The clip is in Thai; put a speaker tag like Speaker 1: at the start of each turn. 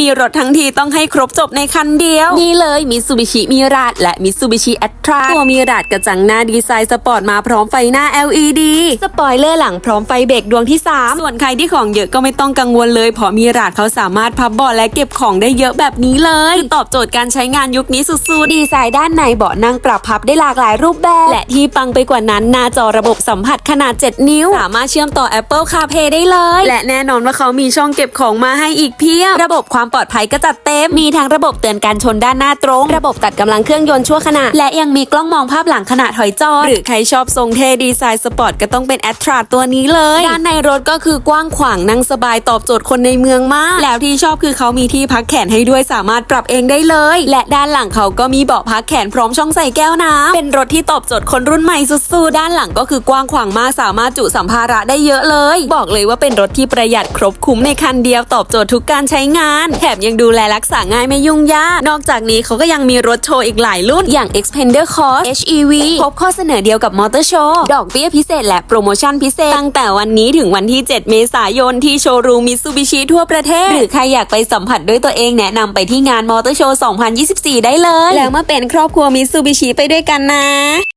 Speaker 1: มีรถทั้งทีต้องให้ครบจบในคันเดียว นี่เลยมิ t ซูบิชิมิราดและมิ t ซูบิชิแอตราตัวมิราดกระจังหน้าดีไซน์สปอร์ตมาพร้อมไฟหน้า LED สปอยเลอร์หลังพร้อมไฟเบรกดวงที่ 3 ส่วนใครที่ของเยอะก็ไม่ต้องกังวลเลยเพราะมิราดเขาสามารถพับเบาะและเก็บของได้เยอะแบบนี้เลยคือตอบโจทย์การใช้งานยุคนี้สุดๆดีไซน์ด้านในเบาะนั่งปรับพับได้หลากหลายรูปแบบ และที่ปังไปกว่านั้นหน้าจอระบบสัมผัสขนาด 7 นิ้ว สามารถเชื่อมต่อ Apple CarPlay ได้เลย และแน่นอนว่าเขามีช่องเก็บของมาให้อีกเพียบระบบความปลอดภัยก็จัดเต็ม มีทั้งระบบเตือนการชนด้านหน้าตรง ระบบตัดกำลังเครื่องยนต์ชั่วขณะ และยังมีกล้องมองภาพหลังขณะถอยจอดหรือใครชอบทรงเท่ดีไซน์สปอร์ตก็ต้องเป็นแอตทราตัวนี้เลย ด้านในรถก็คือกว้างขวางนั่งสบายตอบโจทย์คนในเมืองมาก แล้วที่ชอบคือเขามีที่พักแขนให้ด้วยสามารถปรับเองได้เลย และด้านหลังเขาก็มีเบาะพักแขนพร้อมช่องใส่แก้วน้ำเป็นรถที่ตอบโจทย์คนรุ่นใหม่สุดๆด้านหลังก็คือกว้างขวางมากสามารถจุสัมภาระได้เยอะเลย บอกเลยว่าเป็นรถที่ประหยัดครบคุ้มในคันเดียวตอบโจทย์ทุกการใช้งานแถมยังดูแลรักษาง่ายไม่ยุ่งยาก นอกจากนี้เขาก็ยังมีรถโชว์อีกหลายรุ่นอย่าง Expander Cross HEV พบข้อเสนอเดียวกับมอเตอร์โชว์ดอกเบี้ยพิเศษและโปรโมชั่นพิเศษ ตั้งแต่วันนี้ถึงวันที่ 7 เมษายนที่โชว์รูมมิ t ซูบิชิทั่วประเทศ หรือใครอยากไปสัมผัสด้วยตัวเองแนะนำไปที่งานมอเตอร์โชว์ 2024 ได้เลย แล้วมาเป็นครอบครัวมิ t ซูบิชิไปด้วยกันนะ